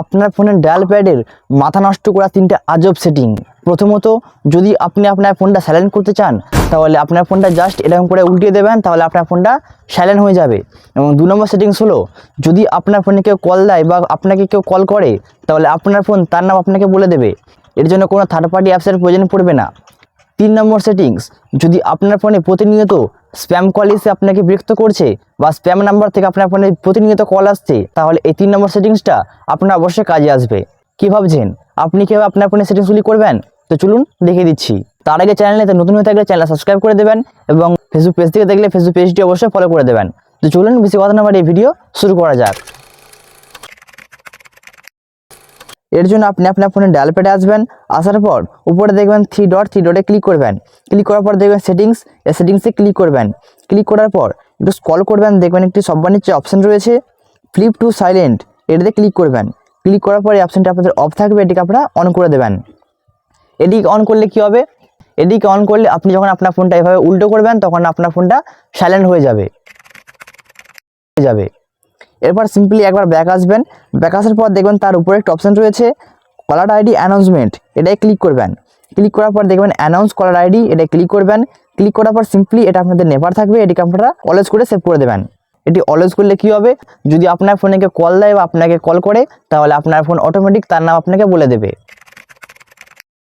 আপনার ফোনের ডায়াল প্যাডের মাথা নষ্ট করা তিনটে আজব সেটিং প্রথমত, যদি আপনি আপনার ফোনটা সাইলেন্ট করতে চান, তাহলে আপনার ফোনটা জাস্ট এরকম করে উল্টিয়ে দেবেন, তাহলে আপনার ফোনটা সাইলেন্ট হয়ে যাবে। এবং দু নম্বর সেটিংস হলো, যদি আপনার ফোনে কেউ কল দেয় বা আপনাকে কেউ কল করে, তাহলে আপনার ফোন তার নাম আপনাকে বলে দেবে। এর জন্য কোনো থার্ড পার্টি অ্যাপসের প্রয়োজন পড়বে না। তিন নম্বর সেটিংস যদি আপনার ফোনে প্রতিনিয়ত স্প্যাম কল এসে আপনাকে বিরক্ত করছে বা স্প্যাম নাম্বার থেকে আপনার ফোনে প্রতিনিয়ত কল আসছে, তাহলে এই তিন নম্বর সেটিংসটা আপনার অবশ্যই কাজে আসবে। কি ভাবছেন? আপনি কীভাবে আপনার ফোনে সেটিংসগুলি করবেন? তো চলুন দেখিয়ে দিচ্ছি। তার আগে চ্যানেলে নতুন হয়ে থাকলে চ্যানেল সাবস্ক্রাইব করে দেবেন এবং ফেসবুক পেজ থেকে দেখলে ফেসবুক পেজটি অবশ্যই ফলো করে দেবেন। তো চলুন বেশি কথা না বাড়িয়ে ভিডিও শুরু করা যাক। এর জন্য আপনি আপনার ফোনে ডায়াল প্যাডে আসবেন, আসার পর উপরে দেখবেন থ্রি ডট থ্রি ডটে ক্লিক করবেন। ক্লিক করার পর দেখবেন সেটিংস এই সেটিংসে ক্লিক করবেন। ক্লিক করার পর একটু স্কল করবেন, দেখবেন একটি সব্বার নিচে অপশন রয়েছে ফ্লিপ টু সাইলেন্ট এটাতে ক্লিক করবেন। ক্লিক করার পর এই অপশনটা আপনাদের অফ থাকবে, এটিকে আপনারা অন করে দেবেন। এদিকে অন করলে কি হবে? এদিকে অন করলে আপনি যখন আপনার ফোনটা এভাবে উল্টো করবেন, তখন আপনার ফোনটা সাইলেন্ট হয়ে যাবে। হয়ে যাবে। এরপর সিম্পলি একবার ব্যাক আসবেন। ব্যাক আসার পর দেখবেন তার উপরে একটা অপশন রয়েছে কলার আইডি অ্যানাউন্সমেন্ট এটাই ক্লিক করবেন। ক্লিক করার পর দেখবেন অ্যানাউন্স কলার আইডি এটাই ক্লিক করবেন। ক্লিক করার পর সিম্পলি এটা আপনাদের নেভার থাকবে এটিকে আপনারা অলওয়েজ করে সেভ করে দেবেন। এটি অলওয়েজ করলে কি হবে? যদি আপনার ফোনে কেউ কল দেয় বা আপনাকে কল করে, তাহলে আপনার ফোন অটোমেটিক তার নাম আপনাকে বলে দেবে।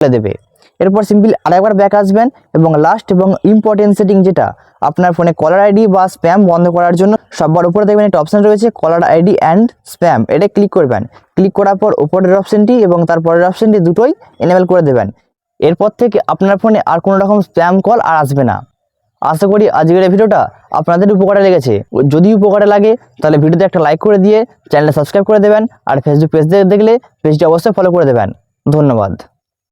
বলে দেবে। এরপর সিম্পলি আরেকবার ব্যাক আসবেন এবং লাস্ট এবং ইম্পর্টেন্ট সেটিং যেটা, আপনার ফোনে কলার আইডি বা স্প্যাম বন্ধ করার জন্য সবার উপরে দেখবেন একটা অপশন রয়েছে কলার আইডি অ্যান্ড স্প্যাম এটা ক্লিক করবেন। ক্লিক করার পর উপরের অপশনটি এবং তারপরের অপশনটি দুটোই এনেবেল করে দেবেন। এরপর থেকে আপনার ফোনে আর কোনো রকম স্প্যাম কল আর আসবে না। আশা করি আজকের এই ভিডিওটা আপনাদের উপকারে লেগেছে। যদি উপকারে লাগে, তাহলে ভিডিওতে একটা লাইক করে দিয়ে চ্যানেলটা সাবস্ক্রাইব করে দেবেন আর ফেসবুক পেজ দেখলে পেজটি অবশ্যই ফলো করে দেবেন। ধন্যবাদ।